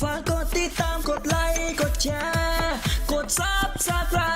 ฝากกดติดตามกดไลค์ กดแชร์ กดซับสไคร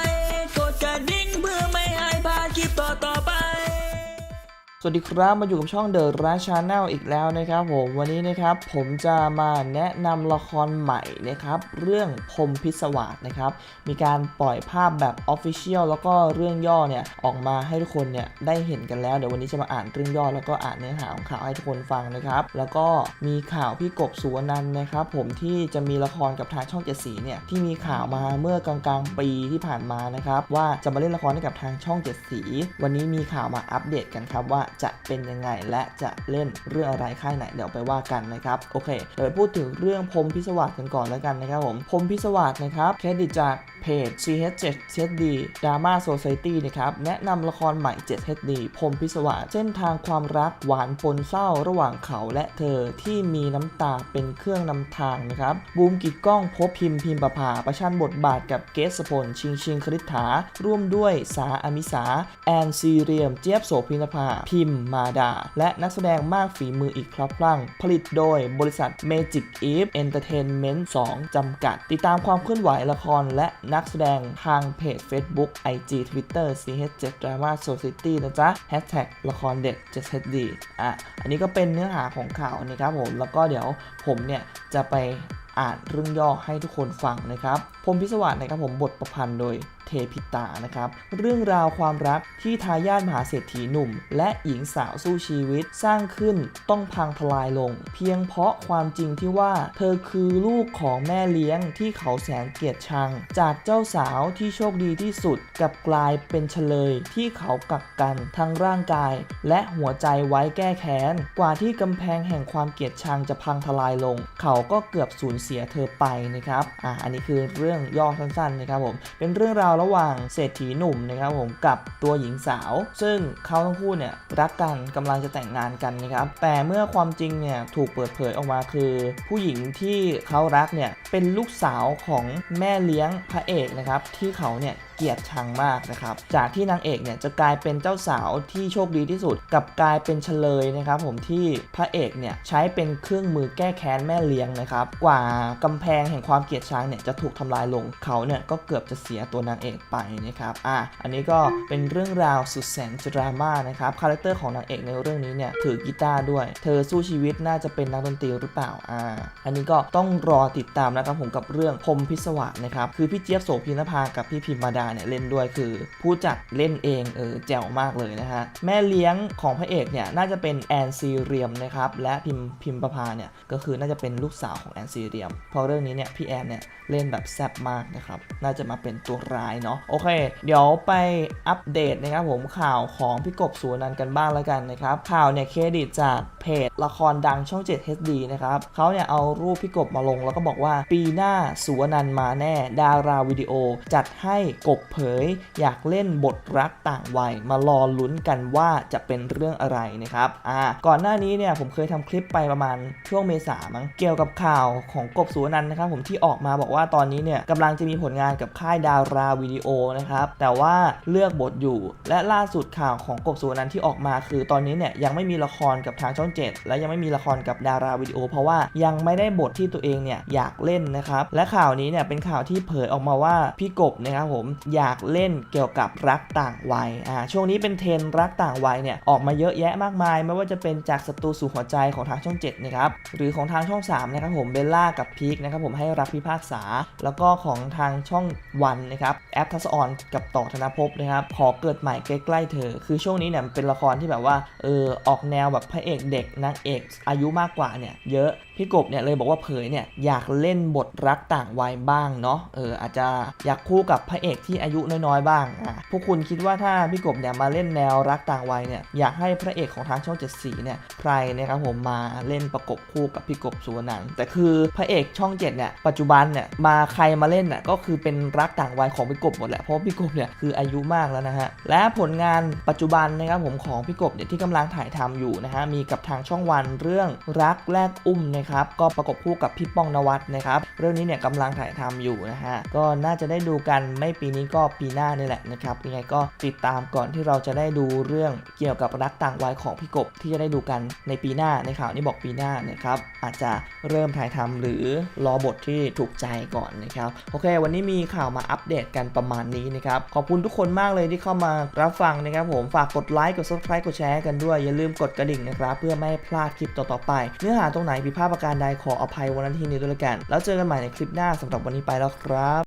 สวัสดีครับมาอยู่กับช่อง The r a c h a n n e l อีกแล้วนะครับผมวันนี้นะครับผมจะมาแนะนำละครใหม่นะครับเรื่องพรมพิศวาสนะครับมีการปล่อยภาพแบบ Official แล้วก็เรื่องย่อเนี่ยออกมาให้ทุกคนเนี่ยได้เห็นกันแล้ว เดี๋ยววันนี้จะมาอ่านเรื่องย่อแล้วก็อ่านเนื้อหาของข่าวให้ทุกคนฟังนะครับแล้วก็มีข่าวพี่กบสุวรรณันนะครับผมที่จะมีละครกับทางช่องเจ็ดสีเนี่ยที่มีข่าวมาเมื่อกลางๆปีที่ผ่านมานะครับว่าจะมาเล่นละครให้กับทางช่องเจ็ดสีวันนี้มีข่าวมาอัปเดตกันครับว่าจะเป็นยังไง และจะเล่นเรื่องอะไรค่ายไหนเดี๋ยวไปว่ากันนะครับโอเคเดี๋ยวไปพูดถึงเรื่องพรมพิศวาสกันก่อนแล้วกันนะครับผมพรมพิศวาสนะครับเครดิตจาก เพจ CH7HD Drama Society นะครับแนะนำละครใหม่ 7HD พรมพิศวาสเส้นทางความรักหวานปนเศร้าระหว่างเขาและเธอที่มีน้ำตาเป็นเครื่องนำทางนะครับบูมกิจกล้องพบพิมพ์พิมพ์ประภาประชันบทบาทกับเกสพลชิงชิงคริษฐา ร่วมด้วยสาอมิสา แอนซีเรียม เจี๊ยบโสพินภา พิมพ์มาดา และนักแสดงมากฝีมืออีกครับพลัง ผลิตโดยบริษัท Magic Eve Entertainment 2 จำกัด ติดตามความเคลื่อนไหวละครและนักแสดงทางเพจ Facebook IG Twitter CH7 Drama Society นะจ๊ะ Hashtag ละครเด็ด 7HD อะ อันนี้ก็เป็นเนื้อหาของข่าวนะครับผม แล้วก็เดี๋ยวผมเนี่ยจะไป อ่านเรื่องย่อให้ทุกคนฟังนะครับพรมพิศวาสนะครับผมบทประพันธ์โดยเทพิตานะครับ เรื่องราวความรักที่ทายาทมหาเศรษฐีหนุ่ม และหญิงสาวสู้ชีวิตสร้างขึ้นต้องพังทลายลง เพียงเพราะความจริงที่ว่าเธอคือลูกของแม่เลี้ยงที่เขาแสนเกลียดชัง จากเจ้าสาวที่โชคดีที่สุดกับกลายเป็นเฉลยที่เขากักกันทั้งร่างกาย และหัวใจไว้แก้แค้น กว่าที่กำแพงแห่งความเกลียดชังจะพังทลายลง เขาก็เกือบสูญเสียเธอไปนะครับอ่าอันนี้คือเรื่องย่อสั้นๆนะครับผมเป็นเรื่องราวระหว่างเศรษฐีหนุ่มนะครับผมกับตัวหญิงสาว ซึ่งเขาทั้งคู่เนี่ยรักกันกำลังจะแต่งงานกันนะครับแต่เมื่อความจริงเนี่ยถูกเปิดเผยออกมาคือ ผู้หญิงที่เขารักเนี่ยเป็นลูกสาวของแม่เลี้ยงพระเอกนะครับที่เขาเนี่ยเกลียดชังมากนะครับ จากที่นางเอกเนี่ยจะกลายเป็นเจ้าสาวที่โชคดีที่สุด กับกลายเป็นเฉลยนะครับ ผมที่พระเอกเนี่ยใช้เป็นเครื่องมือแก้แค้นแม่เลี้ยงนะครับ กว่ากำแพงแห่งความเกลียดชังเนี่ยจะถูกทำลายลงเขาเนี่ยก็เกือบจะเสียตัวนางเอกไปนะครับอะอันนี้ก็เป็นเรื่องราวสุดแสนดราม่านะครับคาแรคเตอร์ของนางเอกในเรื่องนี้เนี่ยถือกีตาร์ด้วย เธอสู้ชีวิตน่าจะเป็นนักดนตรีหรือเปล่าอ่าอันนี้ก็ต้องรอติดตามนะครับผมกับเรื่องพรมพิศวาสนะครับคือพี่เจี๊ยบโสพินภากับพี่พิมมาดาเนี่ยเล่นด้วยคือผู้จัดเล่นเองเออแจ๋วมากเลยนะฮะแม่เลี้ยงของพระเอกเนี่ยน่าจะเป็นแอนซีเรียมนะครับและพิมพิมประภาเนี่ยก็คือน่าจะเป็นลูกสาวของแอนซีเรียมพราะเรื่องนี้เนี่ยพี่แอนเนี่ยเล่นแบบแซ่บมากนะครับน่าจะมาเป็นตัวร้ายเนาะโอเค เดี๋ยวไปอัปเดตนะครับผมข่าวของพี่กบสุวรรณันกันบ้างแล้วกันนะครับข่าวเนี่ยเครดิตจากเพจละครดังช่อง 7 HD นะครับเขาเนี่ยเอารูปพี่กบมาลง แล้วก็บอกว่าปีหน้าสุวรรณันมาแน่ดาราวิดีโอจัดให้กบเผย อยากเล่นบทรักต่างวัย มารอลุ้นกันว่าจะเป็นเรื่องอะไรนะครับอ่าก่อนหน้านี้เนี่ยผมเคยทำคลิปไปประมาณช่วงเมษามั้งเกี่ยวกับข่าวของกบสุวรรณันนะครับผมที่ออกมาบอกว่าตอนนี้เนี่ยกำลังจะมีผลงานกับค่ายดาราวิดีโอนะครับแต่ว่าเลือกบทอยู่ และล่าสุดข่าวของกบสุวรรณันท์ที่ออกมา คือตอนนี้เนี่ยยังไม่มีละครกับทางช่อง 7 และยังไม่มีละครกับดาราวิดีโอ เพราะว่ายังไม่ได้บทที่ตัวเองเนี่ยอยากเล่นนะครับและข่าวนี้เนี่ยเป็นข่าวที่เผยออกมาว่าพี่กบนะครับผมอยากเล่นเกี่ยวกับรักต่างวัยอ่าช่วงนี้เป็นเทรนรักต่างวัยเนี่ยออกมาเยอะแยะมากมาย ไม่ว่าจะเป็นจากศัตรูสู่หัวใจของทางช่อง7นะครับหรือของทางช่อง3นะครับผมเบลล่ากับพีคนะครับผมให้รักพิพากษา แล้วก็ของทางช่องวันนะครับแอปทัศออนกับต่อธนภพนะครับขอเกิดใหม่ใกล้ๆเธอ คือช่วงนี้เนี่ยเป็นละครที่แบบว่าเออออกแนวแบบพระเอกเด็กนางเอกอายุมากกว่าเนี่ยเยอะพี่กบเนี่ยเลยบอกว่าเผยเนี่ยอยากเล่นบทรักต่างวัยบ้างเนาะเอออาจจะอยากคู่กับพระเอกที่อายุน้อยๆบ้างอะพวกคุณคิดว่าถ้าพี่กบเนี่ยมาเล่นแนวรักต่างวัยเนี่ยอยากให้พระเอกของทางช่องเจ็ดสีเนี่ยใครนะครับผมมาเล่นประกบคู่กับพี่กบสุวรรณันแต่คือพระเอกช่องเจ็ดเนี่ยปัจจุบันเนี่ยมาใครมาเล่นน่ะก็คือเป็นรักต่างวัยของพี่กบหมดแหละเพราะพี่กบเนี่ยคืออายุมากแล้วนะฮะและผลงานปัจจุบันนะครับผมของพี่กบเนี่ยที่กำลังถ่ายทำอยู่นะฮะมีกับทางช่องวันเรื่องรักแลกอุ้มนะครับก็ประกบคู่กับพี่ป้องนวัดนะครับเรื่องนี้เนี่ยกำลังถ่ายทำอยู่นะฮะก็น่าจะได้ดูกันไม่ปีนี้ก็ปีหน้านี่แหละนะครับยังไงก็ติดตามก่อนที่เราจะได้ดูเรื่องเกี่ยวกับรักต่างวัยของพี่กบที่จะได้ดูกันในปีหน้าในข่าวนี้บอกปีหน้านะครับอาจจะเริ่มถ่ายทำหรือรอบทที่ถูกใจก่อนนะครับโอเค วันนี้มีข่าวมาอัปเดตกันประมาณนี้นะครับขอบคุณทุกคนมากเลยที่เข้ามารับฟังนะครับผมฝากกดไลค์กด subscribe กดแชร์กันด้วยอย่าลืมกดกระดิ่งนะครับเพื่อไม่ให้พลาดคลิปต่อๆไป เนื้อหาตรงไหนผิดพลาดประการใดขออภัยวันนั้นทีนี้ด้วยละกัน แล้วเจอกันใหม่ในคลิปหน้าสำหรับวันนี้ไปแล้วครับ